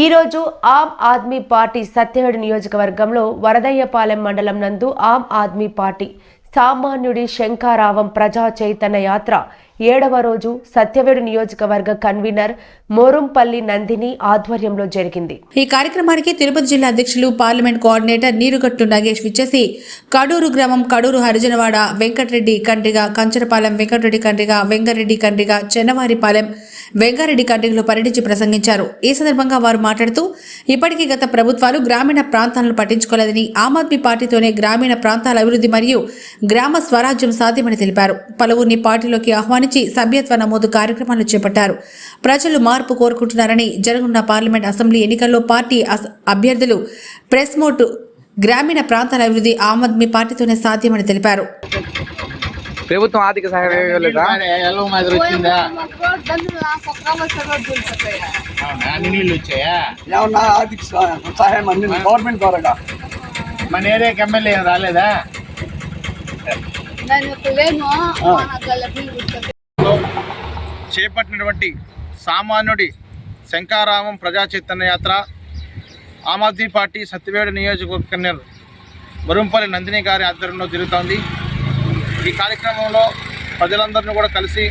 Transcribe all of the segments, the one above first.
ఈరోజు ఆమ్ ఆద్మీ పార్టీ సత్యవేడు నియోజకవర్గంలో వరదయ్యపాలెం మండలం నందు ఆమ్ ఆద్మీ పార్టీ సామాన్యుడి శంకారావం ప్రజా చైతన్య యాత్ర ఏడవ రోజు సత్యవేడు నియోజకవర్గ కన్వీనర్ మోరంపల్లి నందిని ఆధ్వర్యంలో జరిగింది. ఈ కార్యక్రమానికి తిరుపతి జిల్లా అధ్యక్షులు పార్లమెంట్ కోఆర్డినేటర్ నీరుగట్టు నాగేష్ విచ్చేసి కడూరు గ్రామం కడూరు హరిజనవాడ వెంకటరెడ్డి కండ్రిగ కంచరపాలెం వెంకటరెడ్డి కండ్రిగ వెంగరెడ్డి కండ్రిగ చెన్నవారిపాలెం వెంగారెడ్డి కండ్రిగలు పర్యటించి ప్రసంగించారు. ఈ సందర్భంగా వారు మాట్లాడుతూ ఇప్పటికీ గత ప్రభుత్వాలు గ్రామీణ ప్రాంతాలను పట్టించుకోలేదని ఆమ్ ఆద్మీ పార్టీతోనే గ్రామీణ ప్రాంతాల అభివృద్ధి మరియు గ్రామ స్వరాజ్యం సాధ్యమని తెలిపారు. పలువురిని పార్టీలోకి ఆహ్వానించి సభ్యత్వ నమోదు కార్యక్రమాలు చేపట్టారు. ప్రజలు మార్పు కోరుకుంటున్నారని జరగనున్న పార్లమెంట్ అసెంబ్లీ ఎన్నికల్లో పార్టీ అభ్యర్థులు ప్రెస్ మోటు గ్రామీణ ప్రాంతాల అభివృద్ధి ఆమ్ ఆద్మీ పార్టీతోనే సాధ్యమని తెలిపారు. ప్రభుత్వం ఆర్థిక సహాయం ఇవ్వలేదా? ఆర్థిక అందింది? గవర్నమెంట్ ద్వారా మన ఏరియాకి ఎమ్మెల్యే రాలేదా? చేపట్టినటువంటి సామాన్యుడి శంకారామం ప్రజా చైతన్య యాత్ర ఆమ్ ఆద్మీ పార్టీ సత్యవేడు నియోజకవర్గ కన్వీనర్ నందిని గారి ఆధ్వర్యంలో జరుగుతోంది. ఈ కార్యక్రమంలో ప్రజలందరినీ కూడా కలిసి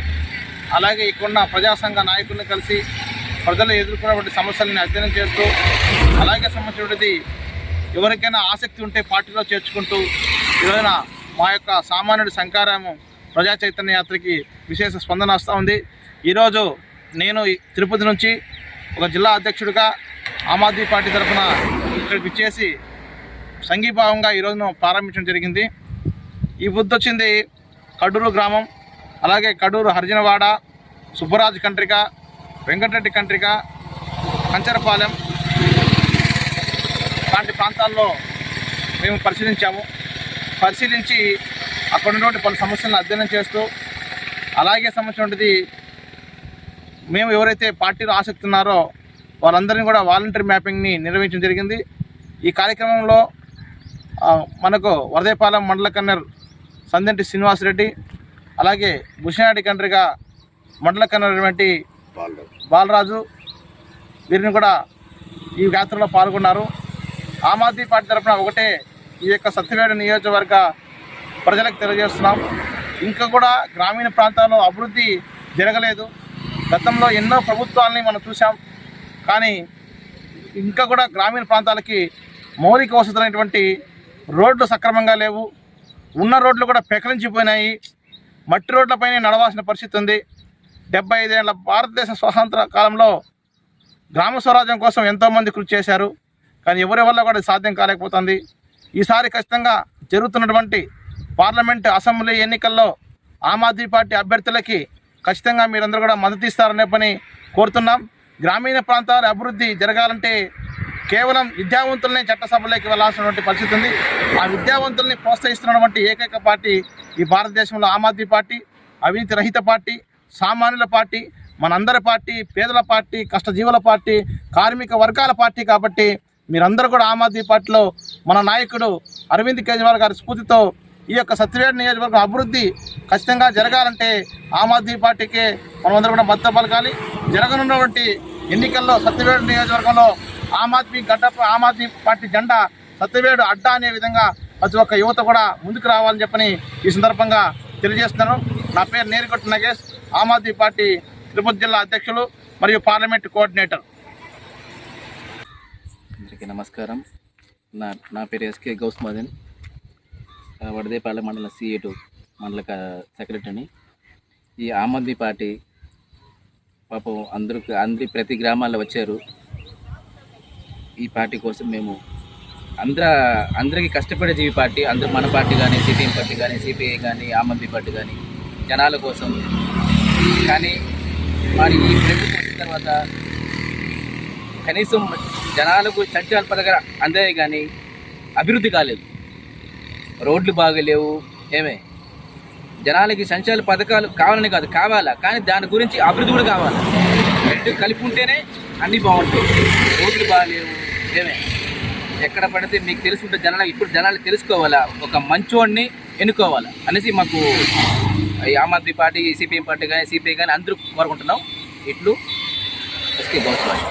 అలాగే ఇక్కడున్న ప్రజాసంఘ నాయకుల్ని కలిసి ప్రజలు ఎదుర్కొన్నటువంటి సమస్యలను అధ్యయనం చేస్తూ అలాగే సంబంధించినటువంటి ఎవరికైనా ఆసక్తి ఉంటే పార్టీలో చేర్చుకుంటూ ఈరోజున మా యొక్క సామాన్యుడి శంకారామం ప్రజా చైతన్య యాత్రకి విశేష స్పందన వస్తూ ఉంది. ఈరోజు నేను ఈ తిరుపతి నుంచి ఒక జిల్లా అధ్యక్షుడిగా ఆమ్ ఆద్మీ పార్టీ తరఫున ఇక్కడికి ఇచ్చేసి సంఘీభావంగా ఈరోజును ప్రారంభించడం జరిగింది. ఈ బుద్ధి వచ్చింది కడూరు గ్రామం అలాగే కడూరు హరిజనవాడ సుబ్బరాజ్ కంట్రిక వెంకటరెడ్డి కంట్రిక కంచరపాలెం లాంటి ప్రాంతాల్లో మేము పరిశీలించాము. పరిశీలించి అక్కడ ఉన్నటువంటి పలు సమస్యలను అధ్యయనం చేస్తూ అలాగే సంబంధించినటువంటిది మేము ఎవరైతే పార్టీలో ఆసక్తి ఉన్నారో వాళ్ళందరినీ కూడా వాలంటరీ మ్యాపింగ్ని నిర్వహించడం జరిగింది. ఈ కార్యక్రమంలో మనకు వరదేపాలెం మండల కన్నర్ సందంటి శ్రీనివాసరెడ్డి అలాగే భుషనాడి కండ్రిగా మండల కన్నటువంటి బాలరాజు వీరిని కూడా ఈ యాత్రలో పాల్గొన్నారు. ఆమ్ ఆద్మీ పార్టీ తరఫున ఒకటే ఈ యొక్క సత్యవేడ నియోజకవర్గ ప్రజలకు తెలియజేస్తున్నాం. ఇంకా కూడా గ్రామీణ ప్రాంతాల్లో అభివృద్ధి జరగలేదు. గతంలో ఎన్నో ప్రభుత్వాలని మనం చూసాం కానీ ఇంకా కూడా గ్రామీణ ప్రాంతాలకి మౌలిక వసతులైనటువంటి రోడ్లు సక్రమంగా లేవు. ఉన్న రోడ్లు కూడా పెకలించిపోయినాయి. మట్టి రోడ్లపైనే నడవాల్సిన పరిస్థితి ఉంది. డెబ్బై ఐదేళ్ళ భారతదేశ స్వాతంత్ర కాలంలో గ్రామ స్వరాజ్యం కోసం ఎంతోమంది కృషి చేశారు. కానీ ఎవరి వల్ల కూడా సాధ్యం కాలేకపోతుంది. ఈసారి ఖచ్చితంగా జరుగుతున్నటువంటి పార్లమెంట్ అసెంబ్లీ ఎన్నికల్లో ఆమ్ ఆద్మీ పార్టీ అభ్యర్థులకి ఖచ్చితంగా మీరందరూ కూడా మద్దతు ఇస్తారనే పని కోరుతున్నాం. గ్రామీణ ప్రాంతాల అభివృద్ధి జరగాలంటే కేవలం విద్యావంతులనే చట్టసభలోకి వెళ్ళాల్సినటువంటి పరిస్థితి ఉంది. ఆ విద్యావంతుల్ని ప్రోత్సహిస్తున్నటువంటి ఏకైక పార్టీ ఈ భారతదేశంలో ఆమ్ ఆద్మీ పార్టీ అవినీతి రహిత పార్టీ సామాన్యుల పార్టీ మనందరి పార్టీ పేదల పార్టీ కష్టజీవుల పార్టీ కార్మిక వర్గాల పార్టీ కాబట్టి మీరందరూ కూడా ఆమ్ ఆద్మీ పార్టీలో మన నాయకుడు అరవింద్ కేజ్రీవాల్ గారి స్ఫూర్తితో ఈ యొక్క సత్యవేడ్ నియోజకవర్గం అభివృద్ధి ఖచ్చితంగా జరగాలంటే ఆమ్ ఆద్మీ పార్టీకే మనమందరం కూడా మద్దతు పలకాలి. జరగనున్నటువంటి ఎన్నికల్లో సత్యవేడు నియోజకవర్గంలో ఆమ్ ఆద్మీ గడ్డ ఆమ్ ఆద్మీ పార్టీ జెండా సత్యవేడు అడ్డా అనే విధంగా ప్రతి ఒక్క యువత కూడా ముందుకు రావాలని చెప్పని ఈ సందర్భంగా తెలియజేస్తున్నాను. నా పేరు నేరుగొట్టు నగేష్ ఆమ్ ఆద్మీ పార్టీ తిరుపతి జిల్లా అధ్యక్షులు మరియు పార్లమెంట్ కోఆర్డినేటర్. అందరికీ నమస్కారం. నా నా పేరు ఎస్కే గౌస్ మదన్ వడదేపాలెం మండల సిఏటు మండల సెక్రటరీని. ఈ ఆమ్ ఆద్మీ పార్టీ పాపం అందరూ అందరి ప్రతి గ్రామాల్లో వచ్చారు. ఈ పార్టీ కోసం మేము అందర అందరికీ కష్టపడే జీవి పార్టీ. అందరూ మన పార్టీ కానీ సిపిఎం పార్టీ కానీ సిపిఐ కానీ ఆమ్ ఆద్మీ పార్టీ కానీ జనాల కోసం. కానీ మరి ఈ ప్రభుత్వం వచ్చిన తర్వాత కనీసం జనాలకు సంచార పథకాలు అందాయి కానీ అభివృద్ధి కాలేదు. రోడ్లు బాగలేవు ఏమే? జనాలకి సంచార పథకాలు కావాలని కాదు కావాలా? కానీ దాని గురించి అభివృద్ధి కూడా కావాలి? రెండు కలిపి ఉంటేనే అన్నీ బాగుంటాయి. రోడ్లు బాగలేవు ఏమే? ఎక్కడ పడితే మీకు తెలుసుంటే జనాలు ఇప్పుడు జనాలు తెలుసుకోవాలా? ఒక మంచోడిని ఎన్నుకోవాలా? అనేసి మాకు Aam Aadmi party CPM party కానీ సిపిఐ కానీ అందరూ కోరుకుంటున్నాం. ఇట్లు. ఎస్కే గౌస్వామి